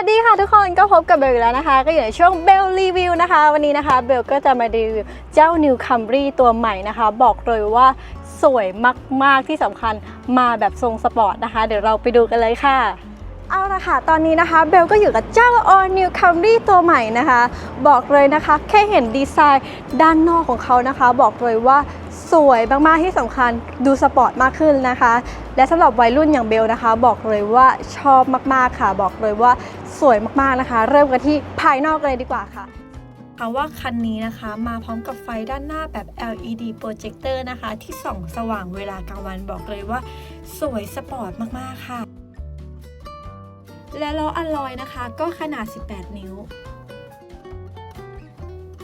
วัสดีค่ะทุกคนก็พบกับเบลอีกแล้วนะคะ ก็อยู่ในช่วงเบลรีวิวนะคะ วันนี้นะคะเบลก็จะมารีวิวเจ้า New Camry ตัวใหม่นะคะ บอกเลยว่าสวยมาก ๆ ที่สำคัญมาแบบทรงสปอร์ตนะคะ เดี๋ยวเราไปดูกันเลยค่ะ เอาละค่ะ ตอนนี้นะคะเบลก็อยู่กับเจ้า All New Camry ตัวใหม่นะคะ บอกเลยนะคะ แค่เห็นดีไซน์ด้านนอกของเขานะคะ บอกเลยว่าสวยมาก ๆ ที่สำคัญดูสปอร์ตมากขึ้นนะคะ และสำหรับวัยรุ่นอย่างเบลนะคะ บอกเลยว่าชอบมาก ๆ ค่ะ บอกเลยว่าสวยมาก ๆ นะคะ เริ่มกันที่ภายนอกเลยดีกว่าค่ะค่ะว่าคันนี้นะคะมาพร้อมกับไฟด้านหน้าแบบ LED projector นะคะ ที่ส่องสว่างเวลากลางวันบอกเลยว่า สวยสปอร์ตมาก ๆ ค่ะ และล้ออัลลอยนะคะ ก็ขนาด 18 นิ้ว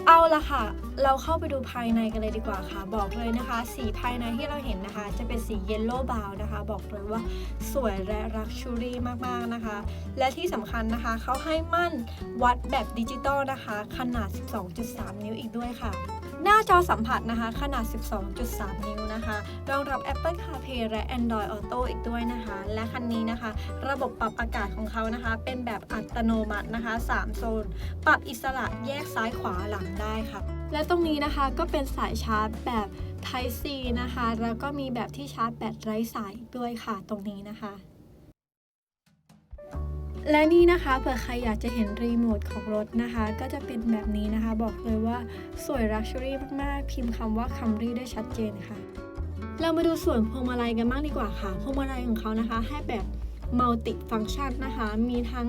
เอาละค่ะ เราเข้าไปดูภายในกันเลยดีกว่าค่ะ บอกเลยนะคะ สีภายในที่เราเห็นนะคะ จะเป็นสีเยลโล่บาวนะคะ บอกเลยว่าสวยและรักชูรี่มากๆนะคะ และที่สำคัญนะคะเขาให้มั่นวัดแบบดิจิตอลนะคะ ขนาด 12.3 นิ้วอีกด้วยค่ะ หน้าจอสัมผัสนะคะ ขนาด 12.3 นิ้วนะคะรองรับ Apple CarPlay และ Android Auto อีกด้วยนะคะ และคันนี้นะคะ ระบบปรับอากาศของเขานะคะ เป็นแบบอัตโนมัตินะคะ 3 โซน ปรับอิสระแยกซ้ายขวาหลังได้ค่ะและตรงนี้นะคะก็เป็นสายชาร์จแบบ Type C นะคะ แล้วก็มีแบบที่ชาร์จแบตไร้สายด้วยค่ะตรงนี้นะคะ และนี่นะคะเผื่อใครอยากจะเห็นรีโมทของรถนะคะ ก็จะเป็นแบบนี้นะคะ บอกเลยว่าสวยลักชัวรี่มากๆ พิมพ์คำว่า Camry ได้ชัดเจนค่ะ เรามาดูส่วนพวงมาลัยกันบ้างดีกว่าค่ะ พวงมาลัยของเขานะคะ ให้แบบ Multi Function นะคะ มีทั้ง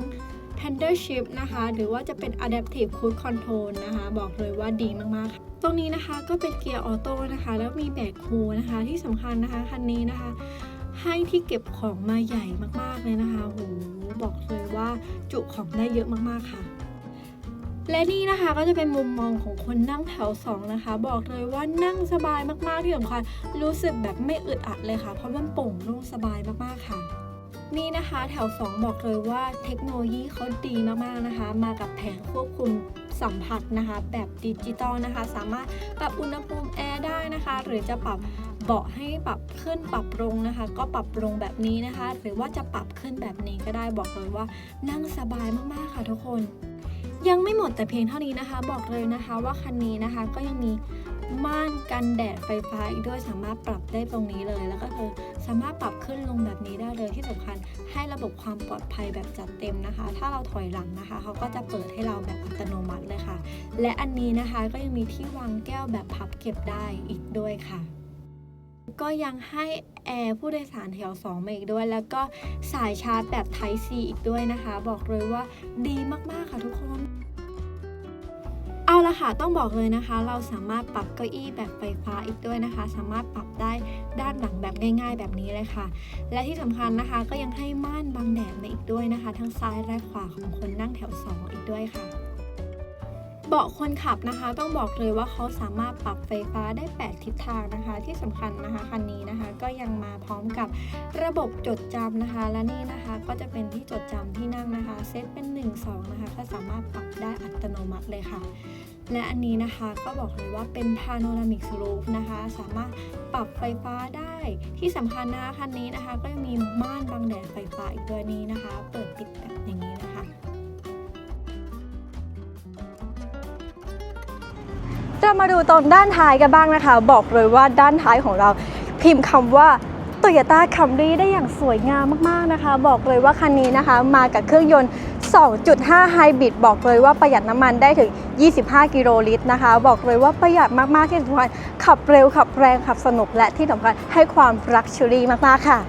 Tender Shift นะคะ หรือว่าจะเป็น Adaptive Cruise Control นะคะ บอกเลยว่าดีมากๆค่ะตรงนี้นะคะก็เป็นเกียร์ออโต้นะคะ แล้วมีแบกโฮนะคะที่สำคัญนะคะ คันนี้นะคะ ให้ที่เก็บของมาใหญ่มากๆเลยนะคะโหบอกเลยว่าจุของได้เยอะมากๆค่ะและนี่นะคะก็จะเป็นมุมมองของคนนั่งแถวสองนะคะ บอกเลยว่านั่งสบายมากๆที่สำคัญรู้สึกแบบไม่อึดอัดเลยค่ะ เพราะมันโปร่งโล่งสบายมากๆค่ะ นี่นะคะแถว 2 บอกเลยว่าเทคโนโลยีเขาดีมากๆนะคะ มากับแผงควบคุมสัมผัสนะคะ แบบดิจิตอลนะคะ สามารถปรับอุณหภูมิแอร์ได้นะคะ หรือจะปรับเบาะให้ปรับขึ้นปรับลงนะคะ ก็ปรับลงแบบนี้นะคะ หรือว่าจะปรับขึ้นแบบนี้ก็ได้บอกเลยว่านั่งสบายมากๆค่ะทุกคน ยังไม่หมดแต่เพียงเท่านี้นะคะ บอกเลยนะคะว่าคันนี้นะคะก็ยังมี ม่านกันแดดไฟฟ้าอีกด้วยสามารถปรับได้ตรงนี้เลย แล้วก็คือสามารถปรับขึ้นลงแบบนี้ได้เลยที่สำคัญ ให้ระบบความปลอดภัยแบบจัดเต็มนะคะ ถ้าเราถอยหลังนะคะเขาก็จะเปิดให้เราแบบอัตโนมัติเลยค่ะ และอันนี้นะคะก็ยังมีที่วางแก้วแบบพับเก็บได้อีกด้วยค่ะ ก็ยังให้แอร์ผู้โดยสารแถว2มาอีกด้วย แล้วก็สายชาร์จแบบ Type C อีกด้วยนะคะ บอกเลยว่าดีมากๆค่ะทุกคน ละค่ะต้องบอกเลยนะคะ เราสามารถปรับเก้าอี้แบบไฟฟ้าอีกด้วยนะคะ สามารถปรับได้ด้านหลังแบบง่าย ๆ แบบนี้เลยค่ะ และที่สำคัญนะคะก็ยังให้ม่านบังแดดมาอีกด้วยนะคะ ทั้งซ้ายและขวาของคนนั่งแถว 2 อีกด้วยค่ะเบาะคนขับนะคะ ต้องบอกเลยว่าเขาสามารถปรับไฟฟ้าได้ 8 ทิศทางนะคะ ที่สำคัญนะคะคันนี้นะคะก็ยังมาพร้อมกับระบบจดจำนะคะ และนี่นะคะก็จะเป็นที่จดจำที่นั่งนะคะ เซตเป็น 1 2 นะคะ ก็สามารถปรับได้อัตโนมัติเลยค่ะ และอันนี้นะคะก็บอกเลยว่าเป็น panoramic roof นะคะ สามารถปรับไฟฟ้าได้ที่สำคัญนะคะคันนี้นะคะ ก็ยังมีม่านบังแดดไฟฟ้าอีกด้วยนี้นะคะ เปิดปิดแบบอย่างนี้นะคะเรามาดูตรงด้านท้ายกันบ้างนะคะ บอกเลยว่าด้านท้ายของเราพิมพ์คำว่า Toyota Camry ได้อย่างสวยงามมากๆนะคะ บอกเลยว่าคันนี้นะคะ มากับเครื่องยนต์ 2.5 Hybrid บอกเลยว่าประหยัดน้ำมันได้ถึง 25 กิโลลิตรนะคะ บอกเลยว่าประหยัดมากๆที่สำคัญขับเร็วขับแรงขับสนุกและที่สำคัญให้ความรักชูรี่มากๆค่ะ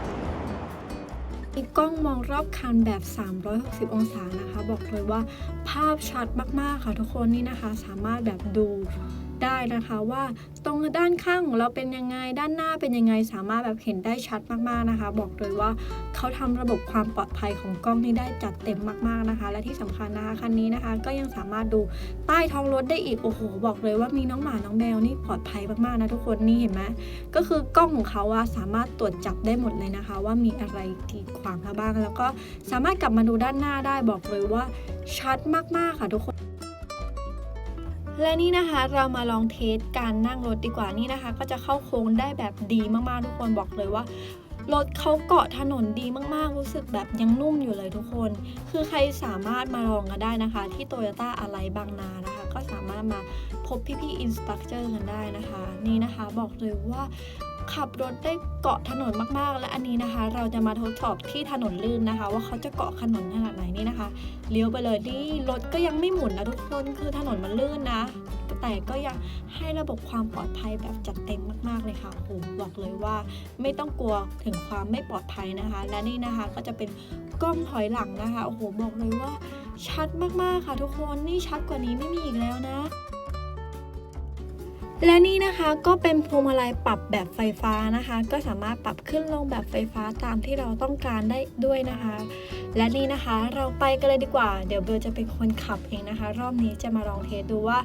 มีกล้องมองรอบคันแบบ 360 องศานะคะ บอกเลยว่าภาพชัดมากๆค่ะทุกคนนี่นะคะ สามารถแบบดู ได้นะคะว่าตรงด้านข้างของเราเป็นยังไงด้านหน้าเป็นยังไงสามารถแบบเห็นได้ชัดมากๆนะคะ บอกเลยว่าเขาทำระบบความปลอดภัยของกล้องนี้ได้จัดเต็มมากๆนะคะ และที่สำคัญนะคะคันนี้นะคะ ก็ยังสามารถดูใต้ท้องรถได้อีกโอ้โหบอกเลยว่ามีน้องหมาน้องแมวนี่ปลอดภัยมากๆนะทุกคนนี่เห็นไหมก็คือกล้องของเขาอะสามารถตรวจจับได้หมดเลยนะคะ ว่ามีอะไรกีดขวางเราบ้าง แล้วก็สามารถกลับมาดูด้านหน้าได้บอกเลยว่าชัดมากๆค่ะทุกคน และนี่นะคะเรามาลองเทสการนั่งรถดีกว่านี่นะคะ ก็จะเข้าโค้งได้แบบดีมากๆทุกคนบอกเลยว่ารถเขาเกาะถนนดีมากๆ รู้สึกแบบยังนุ่มอยู่เลยทุกคน คือใครสามารถมาลองกันได้นะคะ ที่โตโยต้าอะไรบางนานะคะ ก็สามารถมาพบพี่ๆอินสตัคเจอร์กันได้นะคะ นี่นะคะบอกเลยว่า ขับรถได้เกาะถนนมากๆ และอันนี้นะคะ เราจะมาทดสอบที่ถนนลื่นนะคะ ว่าเขาจะเกาะถนนขนาดไหนนี่นะคะเลี้ยวไปเลยนี่รถก็ยังไม่หมุนนะทุกคนคือถนนมันลื่นนะแต่ก็ยังให้ระบบความปลอดภัยแบบจัดเต็มมาก ๆ เลยค่ะโอ้โหบอกเลยว่าไม่ต้องกลัวถึงความไม่ปลอดภัยนะคะ และนี่นะคะก็จะเป็นกล้องถอยหลังนะคะโอ้โหบอกเลยว่าชัดมากๆค่ะทุกคนนี่ชัดกว่านี้ไม่มีอีกแล้วนะ และนี่นะคะก็เป็นพวงมาลัยปรับแบบไฟฟ้านะคะ ก็สามารถปรับขึ้นลงแบบไฟฟ้าตามที่เราต้องการได้ด้วยนะคะ และนี่นะคะเราไปกันเลยดีกว่า เดี๋ยวเบลจะเป็นคนขับเองนะคะ รอบนี้จะมาลองเทสดูว่า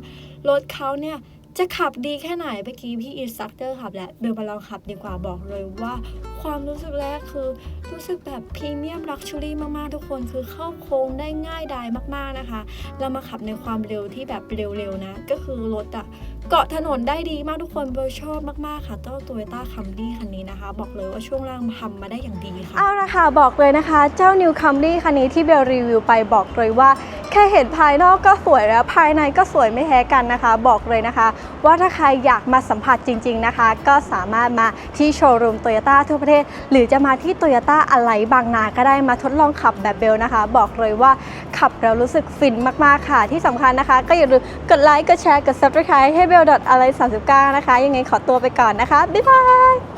รถเขาเนี่ยจะขับดีแค่ไหนเมื่อกี้พี่อินสตัคเตอร์ขับ และเบลมาลองขับดีกว่าบอกเลยว่า ความรู้สึกแรกคือ รู้สึกแบบพรีเมียมลักชัวรี่มากๆ ทุกคนคือเข้าโค้งได้ง่ายดายมากๆนะคะ เรามาขับในความเร็วที่แบบเร็วๆนะ ก็คือรถอะเกาะถนนได้ดีมากทุกคนเบลชอบมาก ๆ ค่ะ เจ้าโตโยต้าคัมรี่คันนี้นะคะ บอกเลยว่าช่วงล่างทำมาได้อย่างดีค่ะ เอาละค่ะ บอกเลยนะคะ เจ้า New Camry คันนี้ที่เบลรีวิวไปบอกเลยว่า แค่เห็นภายนอกก็สวยแล้วภายในก็สวยไม่แพ้กันนะคะ บอกเลยนะคะ ว่าถ้าใครอยากมาสัมผัสจริง ๆนะคะ ก็สามารถมาที่โชว์รูมโตโยต้าทั่วประเทศ หรือจะมาที่โตโยต้าอะไหล่บางนาก็ได้มาทดลองขับแบบเบลนะคะ บอกเลยว่าขับแล้วรู้สึกฟินมากๆค่ะ ที่สำคัญนะคะ ก็อย่าลืมกดไลค์กดแชร์กด subscribe ให้เบลอะไร39 นะคะ ยังไงขอตัวไปก่อนนะคะ บ๊ายบาย